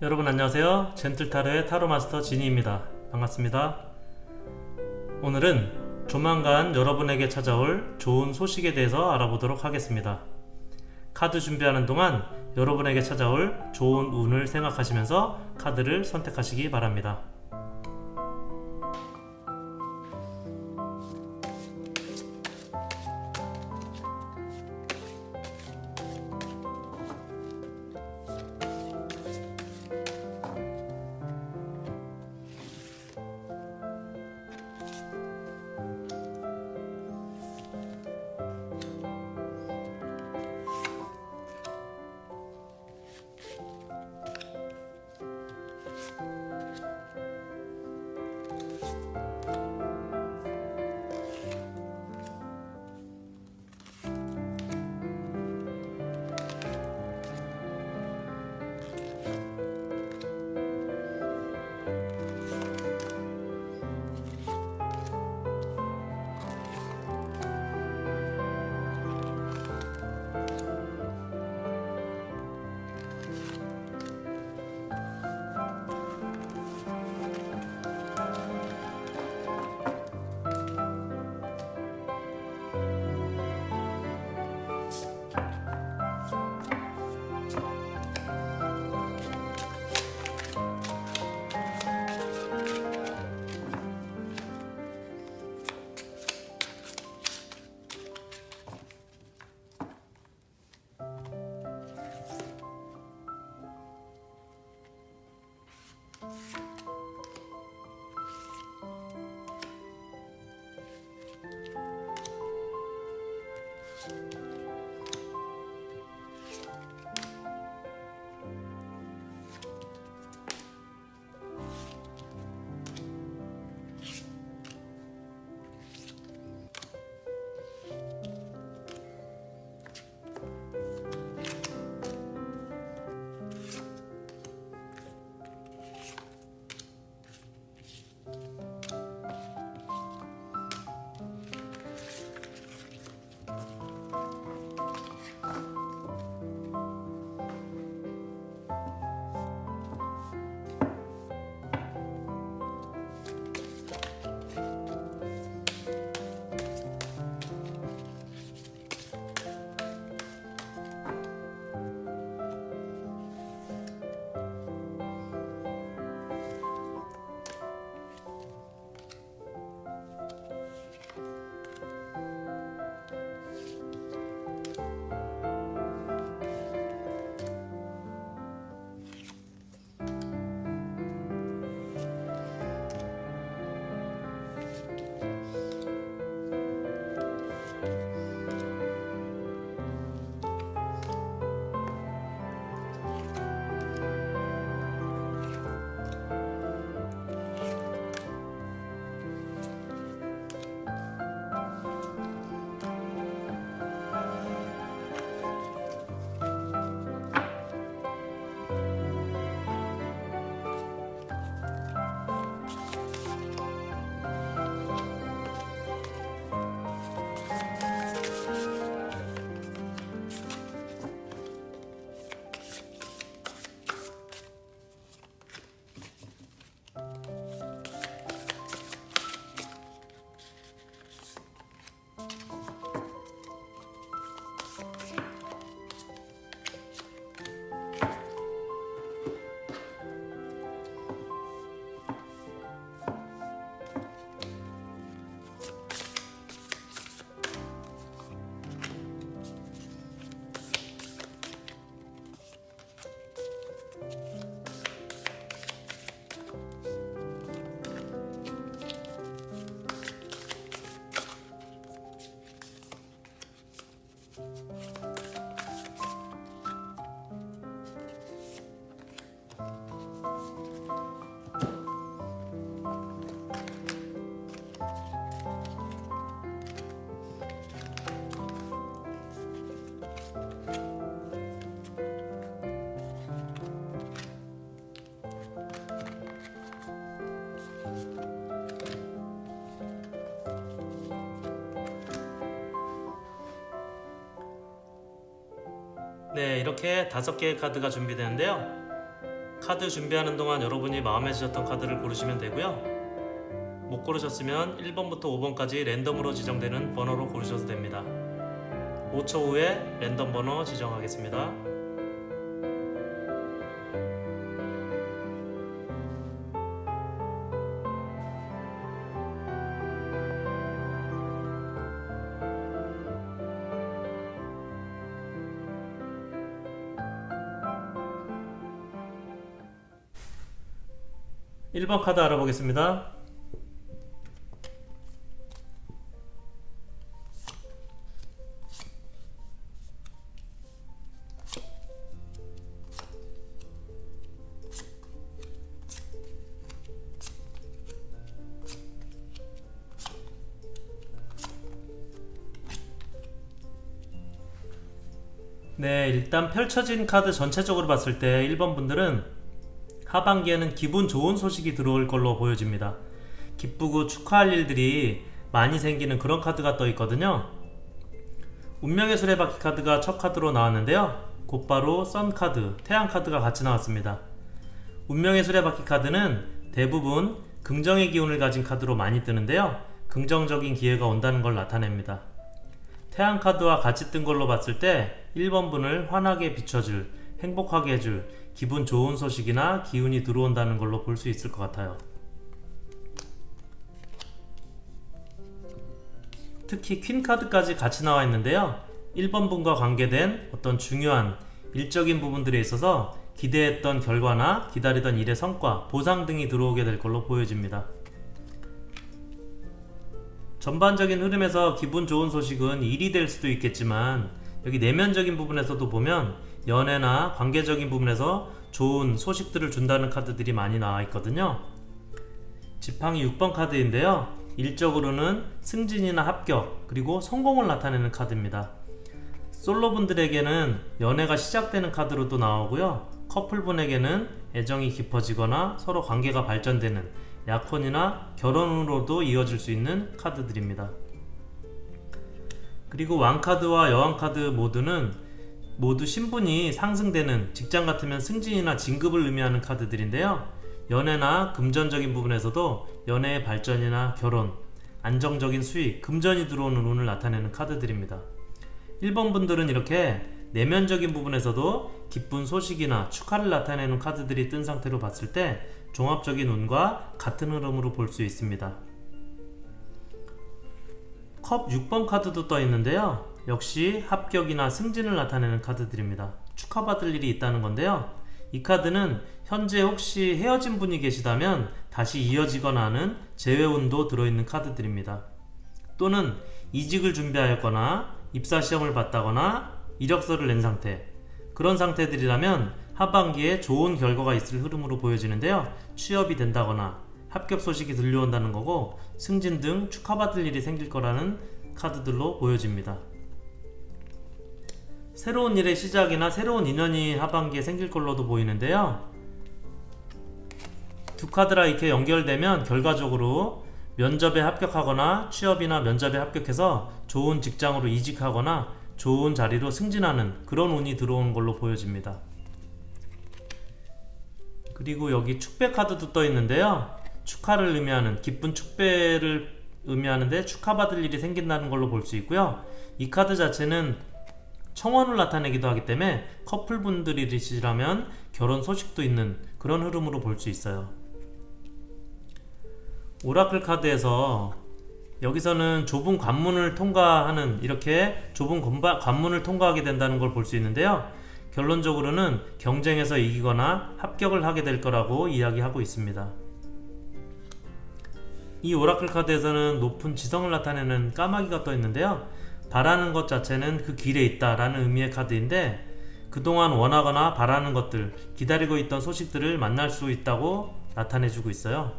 여러분 안녕하세요. 젠틀타로의 타로 마스터 지니입니다. 반갑습니다. 오늘은 조만간 여러분에게 찾아올 좋은 소식에 대해서 알아보도록 하겠습니다. 카드 준비하는 동안 여러분에게 찾아올 좋은 운을 생각하시면서 카드를 선택하시기 바랍니다. 네, 이렇게 다섯 개의 카드가 준비되는데요. 카드 준비하는 동안 여러분이 마음에 드셨던 카드를 고르시면 되고요. 못 고르셨으면 1번부터 5번까지 랜덤으로 지정되는 번호로 고르셔도 됩니다. 5초 후에 랜덤 번호 지정하겠습니다. 일번 카드 알아보겠습니다. 네, 일단 펼쳐진 카드 전체적으로 봤을 때 1번 분들은 하반기에는 기분 좋은 소식이 들어올 걸로 보여집니다. 기쁘고 축하할 일들이 많이 생기는 그런 카드가 떠 있거든요. 운명의 수레바퀴 카드가 첫 카드로 나왔는데요. 곧바로 선 카드, 태양 카드가 같이 나왔습니다. 운명의 수레바퀴 카드는 대부분 긍정의 기운을 가진 카드로 많이 뜨는데요. 긍정적인 기회가 온다는 걸 나타냅니다. 태양 카드와 같이 뜬 걸로 봤을 때 1번 분을 환하게 비춰줄, 행복하게 해줄 기분 좋은 소식이나 기운이 들어온다는 걸로 볼 수 있을 것 같아요. 특히 퀸 카드까지 같이 나와 있는데요. 1번 분과 관계된 어떤 중요한 일적인 부분들에 있어서 기대했던 결과나 기다리던 일의 성과, 보상 등이 들어오게 될 걸로 보여집니다. 전반적인 흐름에서 기분 좋은 소식은 일이 될 수도 있겠지만 여기 내면적인 부분에서도 보면 연애나 관계적인 부분에서 좋은 소식들을 준다는 카드들이 많이 나와 있거든요. 지팡이 6번 카드인데요. 일적으로는 승진이나 합격, 그리고 성공을 나타내는 카드입니다. 솔로분들에게는 연애가 시작되는 카드로도 나오고요. 커플분에게는 애정이 깊어지거나 서로 관계가 발전되는 약혼이나 결혼으로도 이어질 수 있는 카드들입니다. 그리고 왕카드와 여왕카드 모두는 모두 신분이 상승되는 직장 같으면 승진이나 진급을 의미하는 카드들인데요. 연애나 금전적인 부분에서도 연애의 발전이나 결혼, 안정적인 수익, 금전이 들어오는 운을 나타내는 카드들입니다. 1번 분들은 이렇게 내면적인 부분에서도 기쁜 소식이나 축하를 나타내는 카드들이 뜬 상태로 봤을 때 종합적인 운과 같은 흐름으로 볼 수 있습니다. 컵 6번 카드도 떠 있는데요. 역시 합격이나 승진을 나타내는 카드들입니다. 축하받을 일이 있다는 건데요. 이 카드는 현재 혹시 헤어진 분이 계시다면 다시 이어지거나 하는 재회운도 들어있는 카드들입니다. 또는 이직을 준비하였거나 입사 시험을 봤다거나 이력서를 낸 상태 그런 상태들이라면 하반기에 좋은 결과가 있을 흐름으로 보여지는데요. 취업이 된다거나 합격 소식이 들려온다는 거고 승진 등 축하받을 일이 생길 거라는 카드들로 보여집니다. 새로운 일의 시작이나 새로운 인연이 하반기에 생길 걸로도 보이는데요. 두 카드라 이렇게 연결되면 결과적으로 면접에 합격하거나 취업이나 면접에 합격해서 좋은 직장으로 이직하거나 좋은 자리로 승진하는 그런 운이 들어온 걸로 보여집니다. 그리고 여기 축배 카드도 떠 있는데요. 축하를 의미하는 기쁜 축배를 의미하는데 축하받을 일이 생긴다는 걸로 볼 수 있고요. 이 카드 자체는 청원을 나타내기도 하기 때문에 커플분들이시라면 결혼 소식도 있는 그런 흐름으로 볼 수 있어요. 오라클 카드에서 여기서는 좁은 관문을 통과하는 이렇게 좁은 관문을 통과하게 된다는 걸 볼 수 있는데요. 결론적으로는 경쟁에서 이기거나 합격을 하게 될 거라고 이야기하고 있습니다. 이 오라클 카드에서는 높은 지성을 나타내는 까마귀가 떠 있는데요. 바라는 것 자체는 그 길에 있다라는 의미의 카드인데 그동안 원하거나 바라는 것들, 기다리고 있던 소식들을 만날 수 있다고 나타내주고 있어요.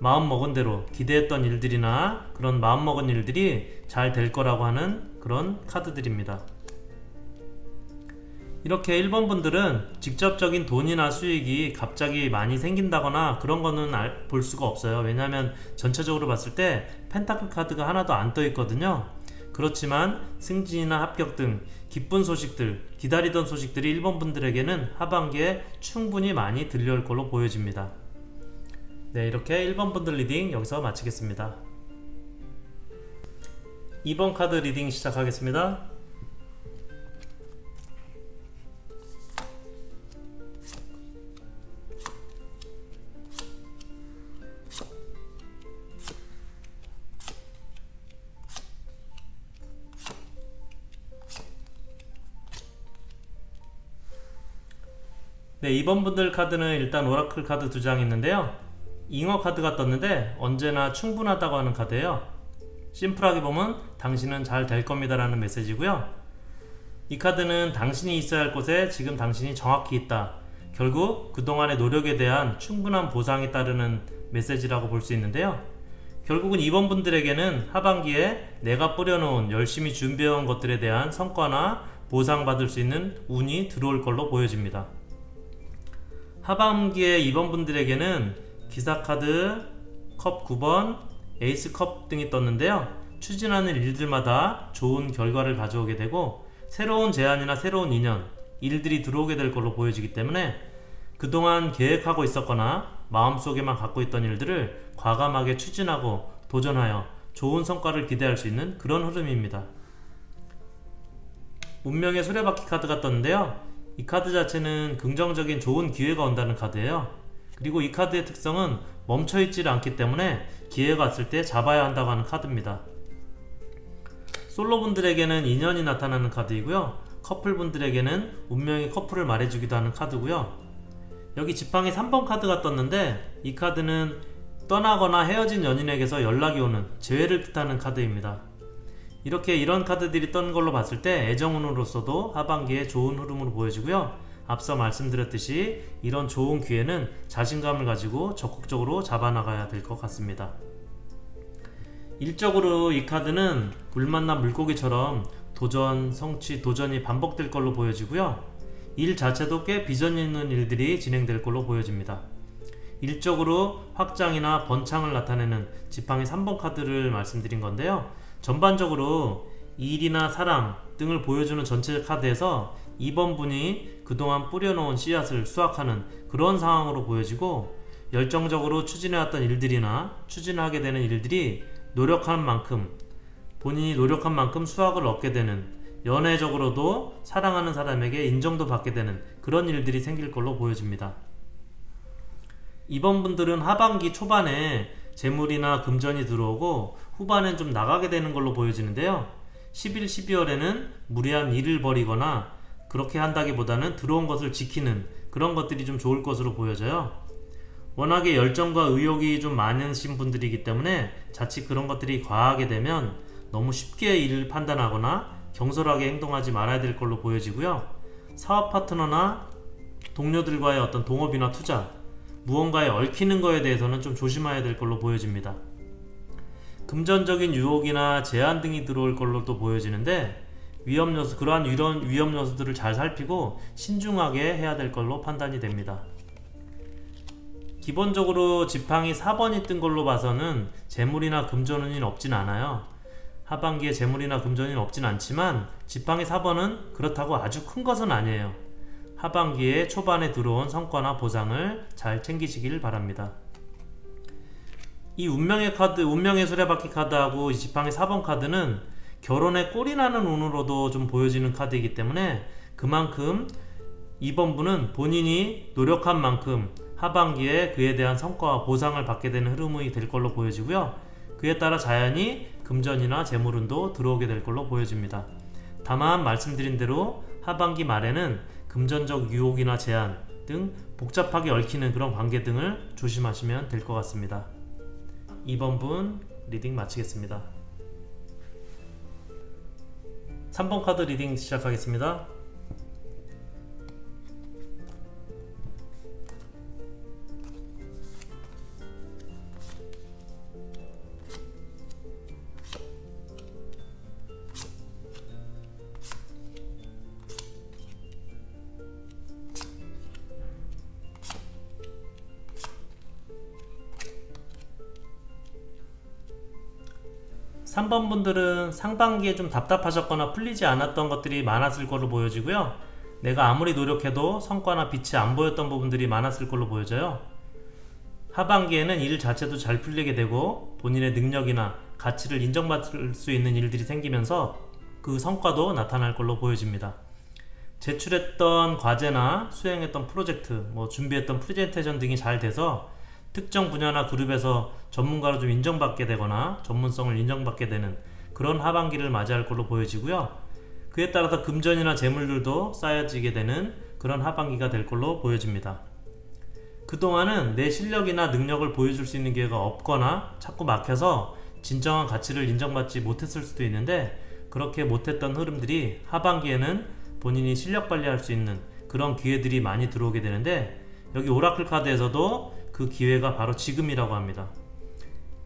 마음 먹은 대로 기대했던 일들이나 그런 마음 먹은 일들이 잘 될 거라고 하는 그런 카드들입니다. 이렇게 1번 분들은 직접적인 돈이나 수익이 갑자기 많이 생긴다거나 그런 거는 알, 볼 수가 없어요. 왜냐하면 전체적으로 봤을 때 펜타클 카드가 하나도 안 떠 있거든요. 그렇지만 승진이나 합격 등 기쁜 소식들, 기다리던 소식들이 1번 분들에게는 하반기에 충분히 많이 들려올 걸로 보여집니다. 네, 이렇게 1번 분들 리딩 여기서 마치겠습니다. 2번 카드 리딩 시작하겠습니다. 네, 2번 분들 카드는 일단 오라클 카드 두 장 있는데요. 잉어 카드가 떴는데 언제나 충분하다고 하는 카드예요. 심플하게 보면 당신은 잘 될 겁니다라는 메시지고요. 이 카드는 당신이 있어야 할 곳에 지금 당신이 정확히 있다. 결국 그동안의 노력에 대한 충분한 보상이 따르는 메시지라고 볼 수 있는데요. 결국은 이번 분들에게는 하반기에 내가 뿌려놓은 열심히 준비해온 것들에 대한 성과나 보상받을 수 있는 운이 들어올 걸로 보여집니다. 하반기에 이번 분들에게는 기사카드, 컵 9번, 에이스 컵 등이 떴는데요. 추진하는 일들마다 좋은 결과를 가져오게 되고 새로운 제안이나 새로운 인연, 일들이 들어오게 될 걸로 보여지기 때문에 그동안 계획하고 있었거나 마음속에만 갖고 있던 일들을 과감하게 추진하고 도전하여 좋은 성과를 기대할 수 있는 그런 흐름입니다. 운명의 수레바퀴 카드가 떴는데요. 이 카드 자체는 긍정적인 좋은 기회가 온다는 카드예요. 그리고 이 카드의 특성은 멈춰있질 않기 때문에 기회가 왔을 때 잡아야 한다고 하는 카드입니다. 솔로분들에게는 인연이 나타나는 카드이고요. 커플분들에게는 운명의 커플을 말해주기도 하는 카드고요. 여기 지팡이 3번 카드가 떴는데 이 카드는 떠나거나 헤어진 연인에게서 연락이 오는 재회를 뜻하는 카드입니다. 이렇게 이런 카드들이 떤 걸로 봤을 때 애정운으로서도 하반기에 좋은 흐름으로 보여지고요. 앞서 말씀드렸듯이 이런 좋은 기회는 자신감을 가지고 적극적으로 잡아나가야 될 것 같습니다. 일적으로 이 카드는 물 만난 물고기처럼 도전, 성취, 도전이 반복될 걸로 보여지고요. 일 자체도 꽤 비전 있는 일들이 진행될 걸로 보여집니다. 일적으로 확장이나 번창을 나타내는 지팡이 3번 카드를 말씀드린 건데요. 전반적으로 일이나 사랑 등을 보여주는 전체 카드에서 2번 분이 그동안 뿌려놓은 씨앗을 수확하는 그런 상황으로 보여지고 열정적으로 추진해왔던 일들이나 추진하게 되는 일들이 노력한 만큼 본인이 노력한 만큼 수확을 얻게 되는 연애적으로도 사랑하는 사람에게 인정도 받게 되는 그런 일들이 생길 걸로 보여집니다. 이번 분들은 하반기 초반에 재물이나 금전이 들어오고 후반엔 좀 나가게 되는 걸로 보여지는데요. 11, 12월에는 무리한 일을 벌이거나 그렇게 한다기보다는 들어온 것을 지키는 그런 것들이 좀 좋을 것으로 보여져요. 워낙에 열정과 의욕이 좀 많으신 분들이기 때문에 자칫 그런 것들이 과하게 되면 너무 쉽게 일을 판단하거나 경솔하게 행동하지 말아야 될 걸로 보여지고요. 사업 파트너나 동료들과의 어떤 동업이나 투자, 무언가에 얽히는 거에 대해서는 좀 조심해야 될 걸로 보여집니다. 금전적인 유혹이나 제한 등이 들어올 걸로 또 보여지는데 위험 요소 그러한 이런 위험 요소들을 잘 살피고 신중하게 해야 될 걸로 판단이 됩니다. 기본적으로 지팡이 4번이 뜬 걸로 봐서는 재물이나 금전운이 없진 않아요. 하반기에 재물이나 금전이 없진 않지만 지팡이 4번은 그렇다고 아주 큰 것은 아니에요. 하반기에 초반에 들어온 성과나 보상을 잘 챙기시길 바랍니다. 이 운명의 카드, 운명의 수레바퀴 카드하고 이 지팡이 4번 카드는 결혼에 꼴이 나는 운으로도 좀 보여지는 카드이기 때문에 그만큼 이번 분은 본인이 노력한 만큼 하반기에 그에 대한 성과와 보상을 받게 되는 흐름이 될 걸로 보여지고요. 그에 따라 자연히 금전이나 재물운도 들어오게 될 걸로 보여집니다. 다만 말씀드린 대로 하반기 말에는 금전적 유혹이나 제한 등 복잡하게 얽히는 그런 관계 등을 조심하시면 될 것 같습니다. 2번 분 리딩 마치겠습니다. 3번 카드 리딩 시작하겠습니다. 3번 분들은 상반기에 좀 답답하셨거나 풀리지 않았던 것들이 많았을 걸로 보여지고요. 내가 아무리 노력해도 성과나 빛이 안 보였던 부분들이 많았을 걸로 보여져요. 하반기에는 일 자체도 잘 풀리게 되고 본인의 능력이나 가치를 인정받을 수 있는 일들이 생기면서 그 성과도 나타날 걸로 보여집니다. 제출했던 과제나 수행했던 프로젝트, 뭐 준비했던 프레젠테이션 등이 잘 돼서 특정 분야나 그룹에서 전문가로 좀 인정받게 되거나 전문성을 인정받게 되는 그런 하반기를 맞이할 걸로 보여지고요. 그에 따라서 금전이나 재물들도 쌓여지게 되는 그런 하반기가 될 걸로 보여집니다. 그동안은 내 실력이나 능력을 보여줄 수 있는 기회가 없거나 자꾸 막혀서 진정한 가치를 인정받지 못했을 수도 있는데 그렇게 못했던 흐름들이 하반기에는 본인이 실력 발휘할 수 있는 그런 기회들이 많이 들어오게 되는데 여기 오라클 카드에서도 그 기회가 바로 지금이라고 합니다.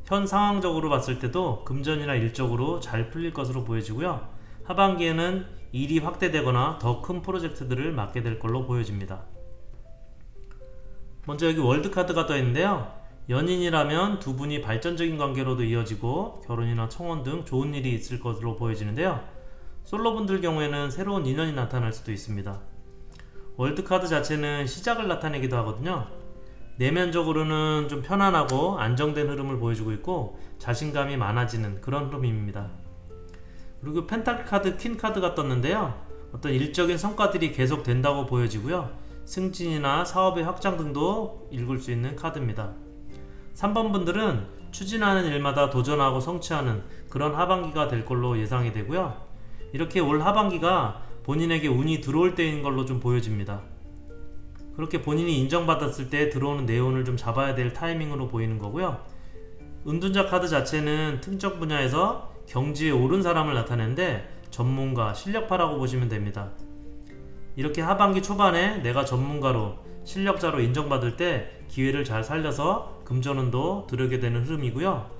현 상황적으로 봤을 때도 금전이나 일적으로 잘 풀릴 것으로 보여지고요. 하반기에는 일이 확대되거나 더 큰 프로젝트들을 맡게 될 걸로 보여집니다. 먼저 여기 월드카드가 떠 있는데요. 연인이라면 두 분이 발전적인 관계로도 이어지고 결혼이나 청혼 등 좋은 일이 있을 것으로 보여지는데요. 솔로분들 경우에는 새로운 인연이 나타날 수도 있습니다. 월드카드 자체는 시작을 나타내기도 하거든요. 내면적으로는 좀 편안하고 안정된 흐름을 보여주고 있고 자신감이 많아지는 그런 흐름입니다. 그리고 펜타클 카드, 퀸 카드가 떴는데요. 어떤 일적인 성과들이 계속 된다고 보여지고요. 승진이나 사업의 확장 등도 읽을 수 있는 카드입니다. 3번 분들은 추진하는 일마다 도전하고 성취하는 그런 하반기가 될 걸로 예상이 되고요. 이렇게 올 하반기가 본인에게 운이 들어올 때인 걸로 좀 보여집니다. 그렇게 본인이 인정받았을 때 들어오는 내용을 좀 잡아야 될 타이밍으로 보이는 거고요. 은둔자 카드 자체는 특정 분야에서 경지에 오른 사람을 나타내는데 전문가, 실력파라고 보시면 됩니다. 이렇게 하반기 초반에 내가 전문가로 실력자로 인정받을 때 기회를 잘 살려서 금전운도 들어게 되는 흐름이고요.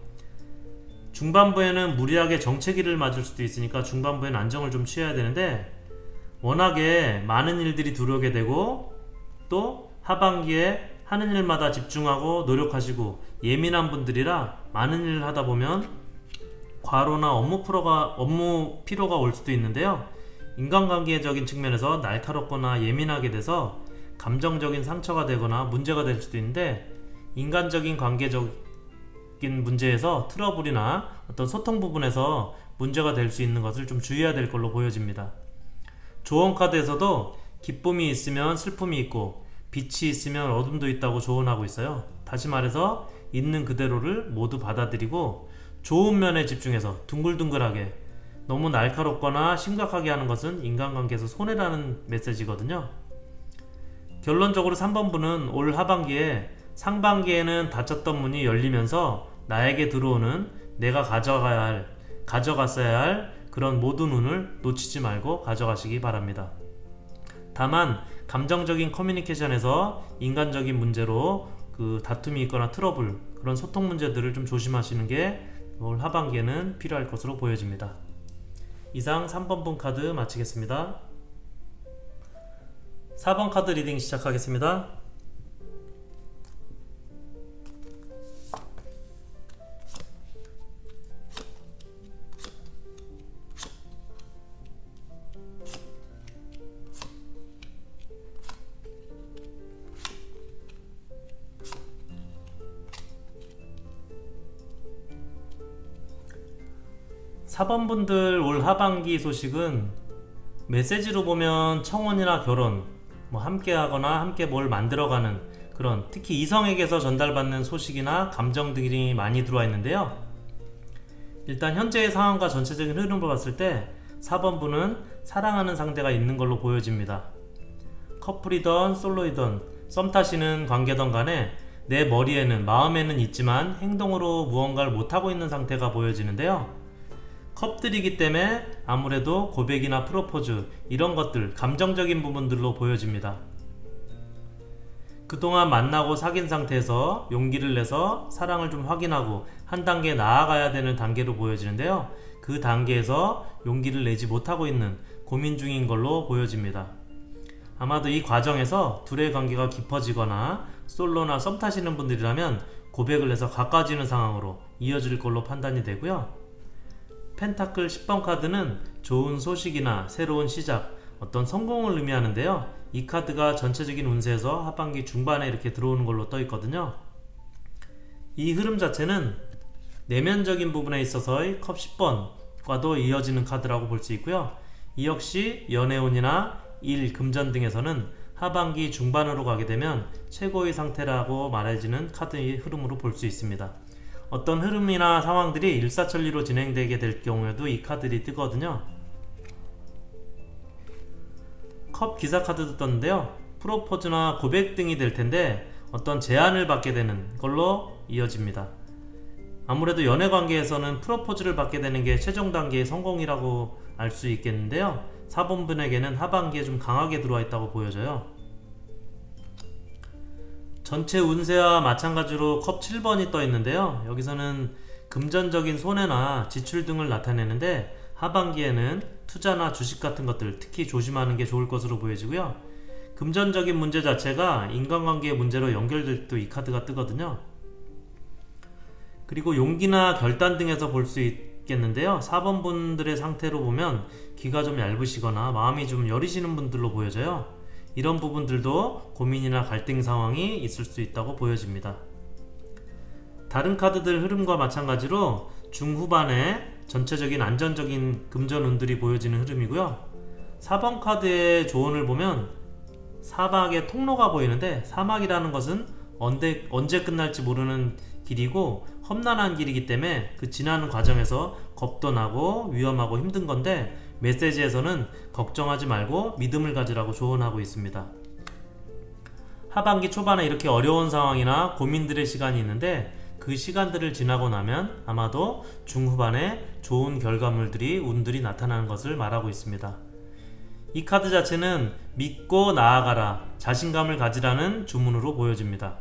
중반부에는 무리하게 정체기를 맞을 수도 있으니까 중반부에는 안정을 좀 취해야 되는데 워낙에 많은 일들이 들어오게 되고 또 하반기에 하는 일마다 집중하고 노력하시고 예민한 분들이라 많은 일을 하다 보면 과로나 업무 피로가 업무 피로가 올 수도 있는데요. 인간관계적인 측면에서 날카롭거나 예민하게 돼서 감정적인 상처가 되거나 문제가 될 수도 있는데 인간적인 관계적인 문제에서 트러블이나 어떤 소통 부분에서 문제가 될 수 있는 것을 좀 주의해야 될 걸로 보여집니다. 조언 카드에서도 기쁨이 있으면 슬픔이 있고 빛이 있으면 어둠도 있다고 조언하고 있어요. 다시 말해서 있는 그대로를 모두 받아들이고 좋은 면에 집중해서 둥글둥글하게 너무 날카롭거나 심각하게 하는 것은 인간관계에서 손해라는 메시지거든요. 결론적으로 3번분은 올 하반기에 상반기에는 닫혔던 문이 열리면서 나에게 들어오는 내가 가져가야 할, 가져갔어야 할 그런 모든 운을 놓치지 말고 가져가시기 바랍니다. 다만 감정적인 커뮤니케이션에서 인간적인 문제로 그 다툼이 있거나 트러블 그런 소통 문제들을 좀 조심하시는 게 올 하반기에는 필요할 것으로 보여집니다. 이상 3번 분 카드 마치겠습니다. 4번 카드 리딩 시작하겠습니다. 4번 분들 올 하반기 소식은 메시지로 보면 청혼이나 결혼, 뭐 함께 하거나 함께 뭘 만들어가는 그런 특히 이성에게서 전달받는 소식이나 감정 등이 많이 들어와 있는데요. 일단 현재의 상황과 전체적인 흐름을 봤을 때 4번 분은 사랑하는 상대가 있는 걸로 보여집니다. 커플이던 솔로이던 썸 타시는 관계던 간에 내 머리에는 마음에는 있지만 행동으로 무언가를 못하고 있는 상태가 보여지는데요. 컵들이기 때문에 아무래도 고백이나 프로포즈 이런 것들 감정적인 부분들로 보여집니다. 그동안 만나고 사귄 상태에서 용기를 내서 사랑을 좀 확인하고 한 단계 나아가야 되는 단계로 보여지는데요. 그 단계에서 용기를 내지 못하고 있는 고민 중인 걸로 보여집니다. 아마도 이 과정에서 둘의 관계가 깊어지거나 솔로나 썸 타시는 분들이라면 고백을 해서 가까워지는 상황으로 이어질 걸로 판단이 되고요. 펜타클 10번 카드는 좋은 소식이나 새로운 시작, 어떤 성공을 의미하는데요. 이 카드가 전체적인 운세에서 하반기 중반에 이렇게 들어오는 걸로 떠 있거든요. 이 흐름 자체는 내면적인 부분에 있어서의 컵 10번과도 이어지는 카드라고 볼 수 있고요. 이 역시 연애운이나 일, 금전 등에서는 하반기 중반으로 가게 되면 최고의 상태라고 말해지는 카드의 흐름으로 볼 수 있습니다. 어떤 흐름이나 상황들이 일사천리로 진행되게 될 경우에도 이 카드들이 뜨거든요. 컵 기사 카드도 떴는데요. 프로포즈나 고백 등이 될 텐데 어떤 제안을 받게 되는 걸로 이어집니다. 아무래도 연애 관계에서는 프로포즈를 받게 되는 게 최종 단계의 성공이라고 알 수 있겠는데요. 사본분에게는 하반기에 좀 강하게 들어와 있다고 보여져요. 전체 운세와 마찬가지로 컵 7번이 떠 있는데요. 여기서는 금전적인 손해나 지출 등을 나타내는데 하반기에는 투자나 주식 같은 것들 특히 조심하는 게 좋을 것으로 보여지고요. 금전적인 문제 자체가 인간관계의 문제로 연결될 때이 카드가 뜨거든요. 그리고 용기나 결단 등에서 볼 수 있겠는데요. 4번 분들의 상태로 보면 귀가 좀 얇으시거나 마음이 좀 여리시는 분들로 보여져요. 이런 부분들도 고민이나 갈등 상황이 있을 수 있다고 보여집니다. 다른 카드들 흐름과 마찬가지로 중후반에 전체적인 안전적인 금전 운들이 보여지는 흐름이고요. 4번 카드의 조언을 보면 사막의 통로가 보이는데 사막이라는 것은 언제, 언제 끝날지 모르는 길이고 험난한 길이기 때문에 그 지나는 과정에서 겁도 나고 위험하고 힘든 건데 메시지에서는 걱정하지 말고 믿음을 가지라고 조언하고 있습니다. 하반기 초반에 이렇게 어려운 상황이나 고민들의 시간이 있는데 그 시간들을 지나고 나면 아마도 중후반에 좋은 결과물들이 운들이 나타나는 것을 말하고 있습니다. 이 카드 자체는 믿고 나아가라, 자신감을 가지라는 주문으로 보여집니다.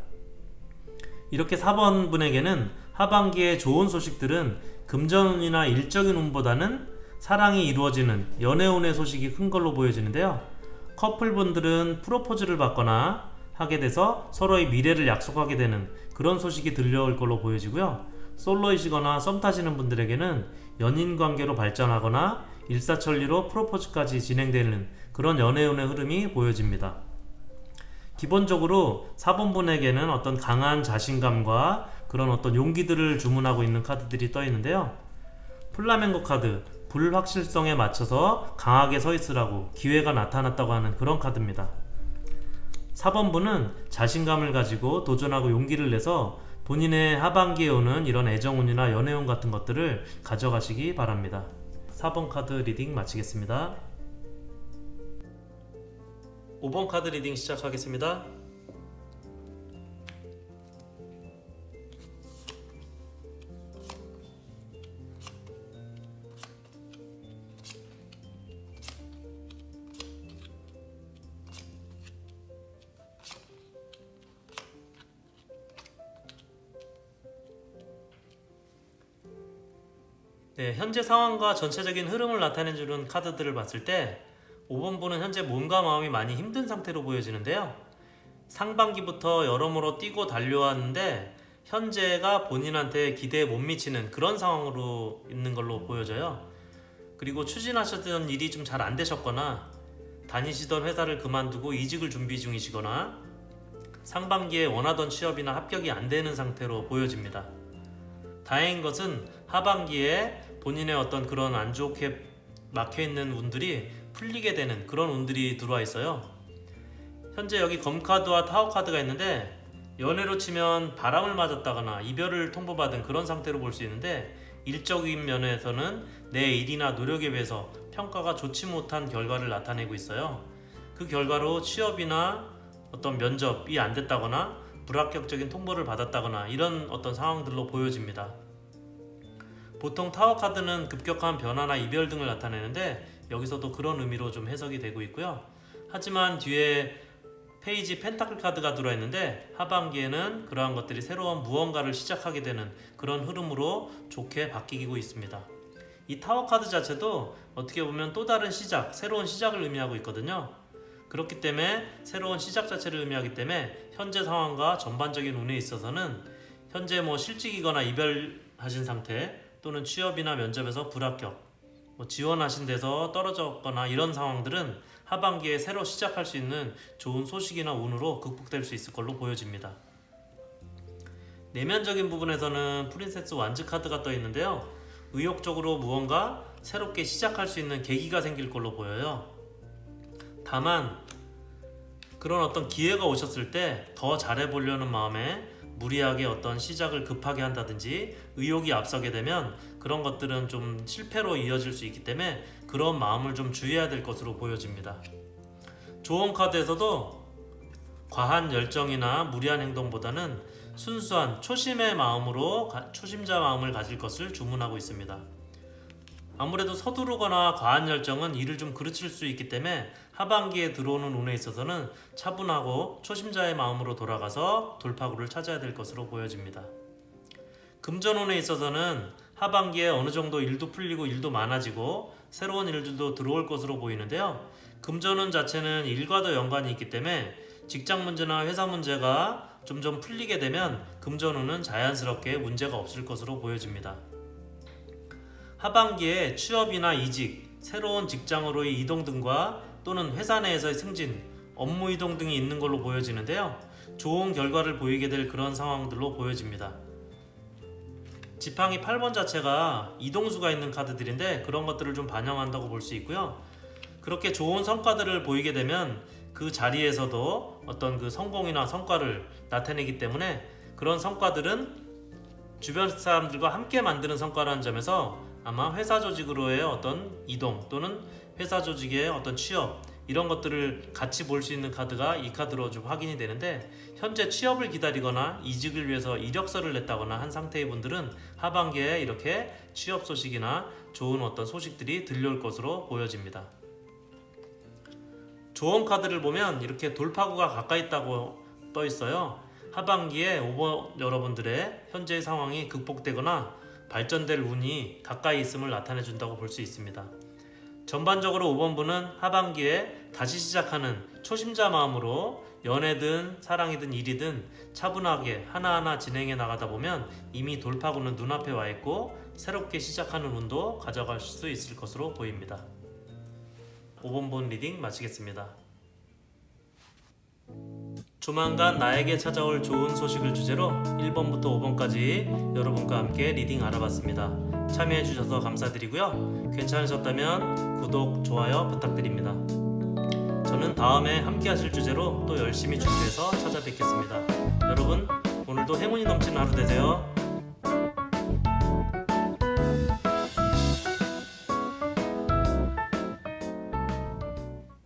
이렇게 4번 분에게는 하반기에 좋은 소식들은 금전운이나 일적인 운보다는 사랑이 이루어지는 연애운의 소식이 큰 걸로 보여지는데요. 커플분들은 프로포즈를 받거나 하게 돼서 서로의 미래를 약속하게 되는 그런 소식이 들려올 걸로 보여지고요. 솔로이시거나 썸 타시는 분들에게는 연인 관계로 발전하거나 일사천리로 프로포즈까지 진행되는 그런 연애운의 흐름이 보여집니다. 기본적으로 4번분에게는 어떤 강한 자신감과 그런 어떤 용기들을 주문하고 있는 카드들이 떠 있는데요. 플라멩고 카드, 불확실성에 맞춰서 강하게 서 있으라고 기회가 나타났다고 하는 그런 카드입니다. 4번분은 자신감을 가지고 도전하고 용기를 내서 본인의 하반기에 오는 이런 애정운이나 연애운 같은 것들을 가져가시기 바랍니다. 4번 카드 리딩 마치겠습니다. 5번 카드 리딩 시작하겠습니다. 네, 현재 상황과 전체적인 흐름을 나타내주는 카드들을 봤을 때 5번 분은 현재 몸과 마음이 많이 힘든 상태로 보여지는데요. 상반기부터 여러모로 뛰고 달려왔는데 현재가 본인한테 기대에 못 미치는 그런 상황으로 있는 걸로 보여져요. 그리고 추진하셨던 일이 좀 잘 안 되셨거나 다니시던 회사를 그만두고 이직을 준비 중이시거나 상반기에 원하던 취업이나 합격이 안 되는 상태로 보여집니다. 다행인 것은 하반기에 본인의 어떤 그런 안 좋게 막혀 있는 운들이 풀리게 되는 그런 운들이 들어와 있어요. 현재 여기 검카드와 타워 카드가 있는데 연애로 치면 바람을 맞았다거나 이별을 통보받은 그런 상태로 볼 수 있는데 일적인 면에서는 내 일이나 노력에 비해서 평가가 좋지 못한 결과를 나타내고 있어요. 그 결과로 취업이나 어떤 면접이 안 됐다거나 불합격적인 통보를 받았다거나 이런 어떤 상황들로 보여집니다. 보통 타워 카드는 급격한 변화나 이별 등을 나타내는데 여기서도 그런 의미로 좀 해석이 되고 있고요. 하지만 뒤에 페이지 펜타클 카드가 들어있는데 하반기에는 그러한 것들이 새로운 무언가를 시작하게 되는 그런 흐름으로 좋게 바뀌고 있습니다. 이 타워 카드 자체도 어떻게 보면 또 다른 시작, 새로운 시작을 의미하고 있거든요. 그렇기 때문에 새로운 시작 자체를 의미하기 때문에 현재 상황과 전반적인 운에 있어서는 현재 뭐 실직이거나 이별하신 상태 또는 취업이나 면접에서 불합격, 뭐 지원하신 데서 떨어졌거나 이런 상황들은 하반기에 새로 시작할 수 있는 좋은 소식이나 운으로 극복될 수 있을 걸로 보여집니다. 내면적인 부분에서는 프린세스 완즈 카드가 떠 있는데요. 의욕적으로 무언가 새롭게 시작할 수 있는 계기가 생길 걸로 보여요. 다만 그런 어떤 기회가 오셨을 때 더 잘해보려는 마음에 무리하게 어떤 시작을 급하게 한다든지 의욕이 앞서게 되면 그런 것들은 좀 실패로 이어질 수 있기 때문에 그런 마음을 좀 주의해야 될 것으로 보여집니다. 조언 카드에서도 과한 열정이나 무리한 행동보다는 순수한 초심의 마음으로 가- 초심자 마음을 가질 것을 주문하고 있습니다. 아무래도 서두르거나 과한 열정은 일을 좀 그르칠 수 있기 때문에 하반기에 들어오는 운에 있어서는 차분하고 초심자의 마음으로 돌아가서 돌파구를 찾아야 될 것으로 보여집니다. 금전운에 있어서는 하반기에 어느 정도 일도 풀리고 일도 많아지고 새로운 일들도 들어올 것으로 보이는데요. 금전운 자체는 일과도 연관이 있기 때문에 직장 문제나 회사 문제가 점점 풀리게 되면 금전운은 자연스럽게 문제가 없을 것으로 보여집니다. 하반기에 취업이나 이직, 새로운 직장으로의 이동 등과 또는 회사 내에서의 승진, 업무 이동 등이 있는 걸로 보여지는데요. 좋은 결과를 보이게 될 그런 상황들로 보여집니다. 지팡이 8번 자체가 이동수가 있는 카드들인데 그런 것들을 좀 반영한다고 볼 수 있고요. 그렇게 좋은 성과들을 보이게 되면 그 자리에서도 어떤 그 성공이나 성과를 나타내기 때문에 그런 성과들은 주변 사람들과 함께 만드는 성과라는 점에서 아마 회사 조직으로의 어떤 이동 또는 회사 조직의 어떤 취업 이런 것들을 같이 볼 수 있는 카드가 이 카드로 좀 확인이 되는데 현재 취업을 기다리거나 이직을 위해서 이력서를 냈다거나 한 상태의 분들은 하반기에 이렇게 취업 소식이나 좋은 어떤 소식들이 들려올 것으로 보여집니다. 조언 카드를 보면 이렇게 돌파구가 가까이 있다고 떠 있어요. 하반기에 오버 여러분들의 현재의 상황이 극복되거나 발전될 운이 가까이 있음을 나타내 준다고 볼 수 있습니다. 전반적으로 5번 분은 하반기에 다시 시작하는 초심자 마음으로 연애든 사랑이든 일이든 차분하게 하나하나 진행해 나가다 보면 이미 돌파구는 눈앞에 와 있고 새롭게 시작하는 운도 가져갈 수 있을 것으로 보입니다. 5번분 리딩 마치겠습니다. 조만간 나에게 찾아올 좋은 소식을 주제로 1번부터 5번까지 여러분과 함께 리딩 알아봤습니다. 참여해주셔서 감사드리고요. 괜찮으셨다면 구독, 좋아요 부탁드립니다. 저는 다음에 함께 하실 주제로 또 열심히 준비해서 찾아뵙겠습니다. 여러분, 오늘도 행운이 넘치는 하루 되세요.